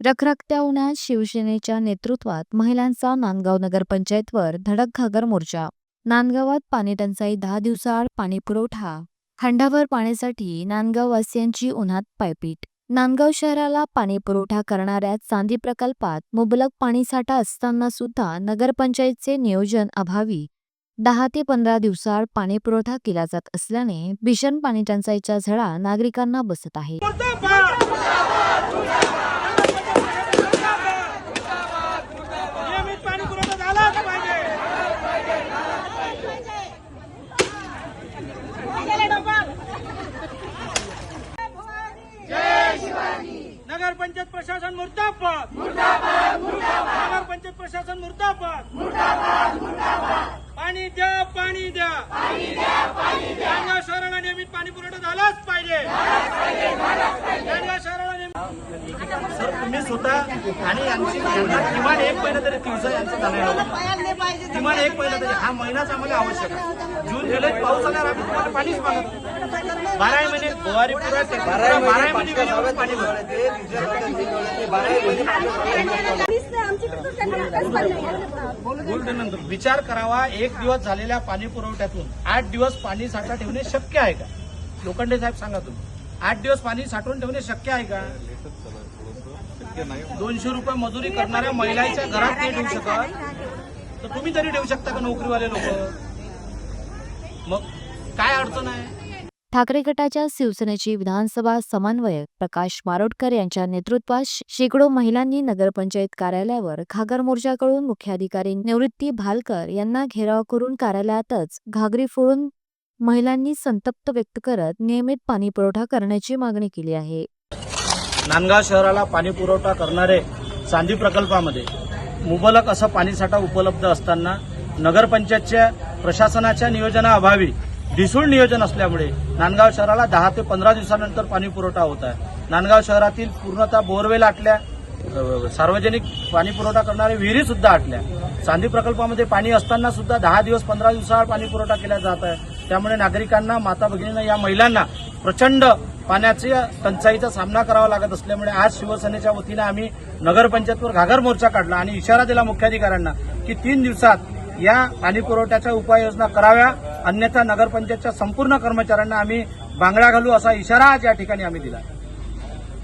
रखरखत्या उन्हात शिवसेनेच्या नेतृत्वात महिलांचा नांदगाव नगरपंचायतवर धडक घागर मोर्चा. नांदगावात पाणीटंचाई दहा दिवसाआड पाणी पुरवठा. हंडाभर पाण्यासाठी नांदगाव वासियांची उन्हात पायपीट. नांदगाव शहराला पाणी पुरवठा करणाऱ्या चांदी प्रकल्पात मुबलक पाणीसाठा असताना सुद्धा नगरपंचायतचे नियोजन अभावी. दहा ते पंधरा दिवसाआड पाणी पुरवठा केला जात असल्याने भीषण पाणीटंचाईच्या झळा नागरिकांना बसत आहे नियमित पाणी पुरवठा झालाच पाहिजे नगर पंचायत प्रशासन मुर्दाबाद. नगर पंचायत प्रशासन मुर्दाबाद. पाणी द्या पाणी द्या. शहराला नियमित पाणी पुरवठा झालाच पाहिजे नांदगाव शहराला नियमित स्वतः आणि यांची यांना किमान एक महिना तरी दिवसा यांचं जाणार किमान एक महिना तरी. हा महिनाच आम्हाला आवश्यक आहे. जून जुलै पाऊस आल्यावर आम्ही तुम्हाला पाणीच मागत बारा महिने फवारी पुरवठे बारा महिने गेल्यावर पाणी बोलल्यानंतर विचार करावा एक दिवस झालेल्या पाणी पुरवठ्यातून आठ दिवस पाणी साठा ठेवणे शक्य आहे का? लोखंडे साहेब सांगा तुम्ही. आठ दिवस पाणी साठवून ठेवणे शक्य आहे का? दोनशे रुपये मजुरी करणाऱ्या महिलांच्या घरात नाही ठेवू शकत. तर तुम्ही तरी ठेवू शकता का नोकरीवाले लोक? मग काय अडचण आहे? ठाकरे गटाच्या शिवसेनेची विधानसभा समन्वयक प्रकाश मारोटकर यांच्या नेतृत्वात शेकडो महिलांनी नगरपंचायत कार्यालयावर घागर मोर्चाकडून मुख्याधिकारी निवृत्ती भालकर यांना घेराव करून कार्यालयातच घागरी फोडून महिलांनी संतप्त व्यक्त करत नियमित पाणी पुरवठा करण्याची मागणी केली आहे. नांदगाव शहराला पाणी पुरवठा करणारे चांदी प्रकल्पामध्ये मुबलक असा पाणीसाठा उपलब्ध असताना नगरपंचायतच्या प्रशासनाच्या नियोजनाअभावी ढिसूळ नियोजन असल्यामुळे नांदगाव शहराला दहा ते पंधरा दिवसानंतर पाणी पुरवठा होत आहे. नांदगाव शहरातील पूर्णतः बोरवेल आटल्या सार्वजनिक पाणी पुरवठा करणाऱ्या विहिरी सुद्धा आटल्या. चांदी प्रकल्पामध्ये पाणी असताना सुद्धा दहा दिवस पंधरा दिवसाआड पाणी पुरवठा केला जात आहे. त्यामुळे नागरिकांना माता भगिनींना या महिलांना प्रचंड पाण्याची टंचाईचा सामना करावा लागत असल्यामुळे आज शिवसेनेच्या वतीनं आम्ही नगरपंचायतवर घागर मोर्चा काढला आणि इशारा दिला मुख्याधिकाऱ्यांना की तीन दिवसात या पाणी पुरवठ्याच्या उपाययोजना कराव्या. अन्यथा नगरपंचायतच्या संपूर्ण कर्मचाऱ्यांना आम्ही बांगड्या घालू असा इशारा आज या ठिकाणी आम्ही दिला.